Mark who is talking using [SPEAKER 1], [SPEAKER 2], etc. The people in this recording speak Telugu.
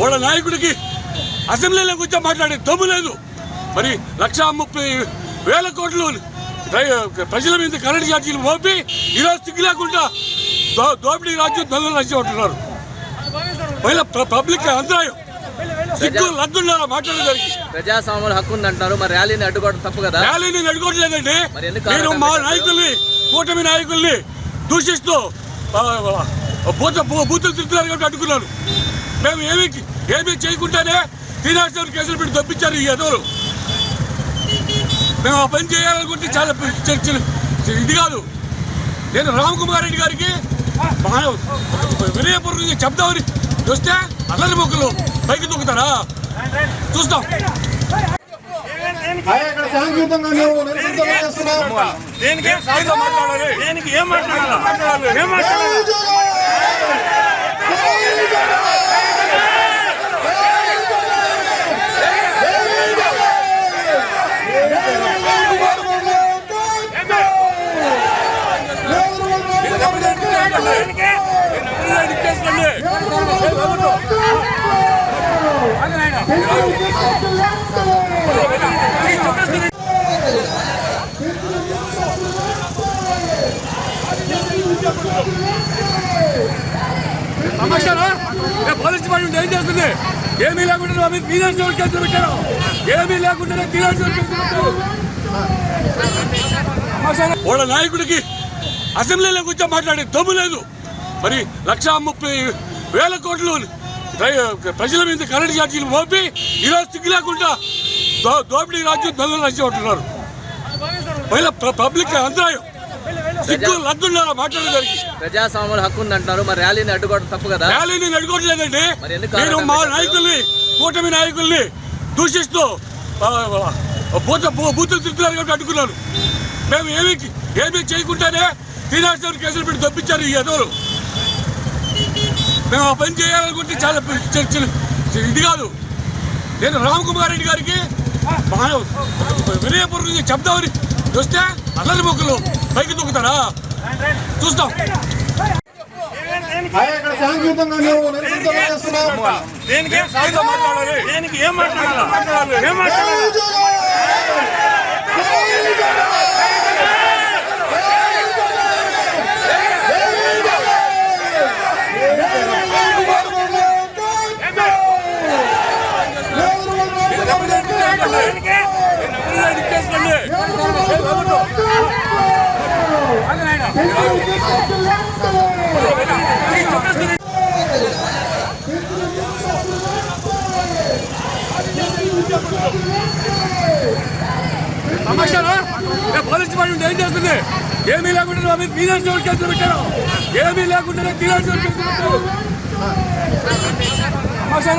[SPEAKER 1] వాళ్ళ నాయకుడికి అసెంబ్లీలో కూర్చొని మాట్లాడే దమ్ము లేదు. మరి లక్షా ముప్పై వేల కోట్లు ప్రై- ప్రజల మీద కరెంట్ ఛార్జీలు మోపి ఈరోజు సిగ్గు లేకుండా దోపిడీ రాజ్యం దొంగల రాజ్యం ఉంటున్నారు పైన పబ్లిక్ అంతరాయం. సిగ్గు లద్దున్నారా మాట్లాడేదానికి
[SPEAKER 2] ప్రజాస్వామ్యంలో హక్కు ఉంది అంటున్నారు మరి ర్యాలీని అడ్డుకోవడం తప్పు కదా?
[SPEAKER 1] ర్యాలీని నేను
[SPEAKER 2] కారణం
[SPEAKER 1] మా? నాయకుల్ని కూటమి నాయకుల్ని దూషిస్తూ బూత బూ- బూతులు తిరుగుతున్నారు కాబట్టి అడ్డుకున్నాను. మేము ఏమి ఏమీ చేయకుండానే శ్రీనివాసరావు కేసులు పెట్టి తప్పించారు ఈ ఎదవరు మేము ఆ పని చేయాలనుకుంటే చాలా ప- ఇది కాదు. నేను రామకుమార్ రెడ్డి గారికి మా- వినయపూర్వకంగా చెప్దామని చూస్తే అల్లరి మొక్కలు పైకి దూకుతారా చూస్తాం.
[SPEAKER 3] అయ్యా ఇక్కడ శాంతియుతంగా చేస్తున్నాం
[SPEAKER 4] దేనికి
[SPEAKER 1] సాయితో మాట్లాడాలి?
[SPEAKER 4] ఏం మాట్లాడాలి? ఏం మాట్లాడాలి?
[SPEAKER 1] ఏ పోలీస్ ఏం చేస్తుంది? ఏమీ లేకుండా మా మీద ఫీనాన్స్ కేసులు పెట్టారు ఏమీ లేకుండా ఫీనాన్స్ కేసులు పెట్టారు వాళ్ళ నాయకుడికి అసెంబ్లీలో కూర్చొని మాట్లాడే దమ్ము లేదు. మరి లక్షా ముప్పై వేల కోట్లు ప్రజల మీద కరెంట్ ఛార్జీలు మోపి ఈరోజు సిగ్గు లేకుండా దో- దోపిడీ రాజ్యం దొంగలు రాజ్యం ఉంటున్నారు పైన పబ్లిక్ అంతరాయం.
[SPEAKER 2] ప్రజాస్వామ్యంలో హక్కు ఉంది అంటున్నారు మరి ర్యాలీని అడ్డుకోవడం తప్పు కదా?
[SPEAKER 1] ర్యాలీని
[SPEAKER 2] ఎందుకు
[SPEAKER 1] నేను మా? నాయకుల్ని కూటమి నాయకుల్ని దూషిస్తూ బూత బూతులు తిరుగుతున్నారు కాబట్టి అడ్డుకున్నాను. మేము ఏమీ ఏమీ చేయకుండానే శ్రీనివాసరావు కేసులు పెట్టి తప్పించారు ఈ ఎదవరు మేము ఆ పని చేయాలనుకుంటే చాలా ఇది కాదు. నేను రామకుమార్ రెడ్డి గారికి వినయపూర్వకంగా చెప్దామని చూస్తే అల్లరి మొక్కలు పైకి దూకుతారా చూస్తాం
[SPEAKER 4] దేనికి
[SPEAKER 1] సాయితో మాట్లాడాలి
[SPEAKER 4] దేనికి ఏం మాట్లాడాలి ఏం మాట్లాడాలి
[SPEAKER 1] సమస్యనా? ఏ డిపార్ట్మెంట్ ఏం చేస్తుంది? ఏమీ లేకుండా మా మీద ఫీనాన్స్ కేసులు పెట్టారు? ఏమీ లేకుండానే ఫీనాన్స్ కేసులు పెట్టారు?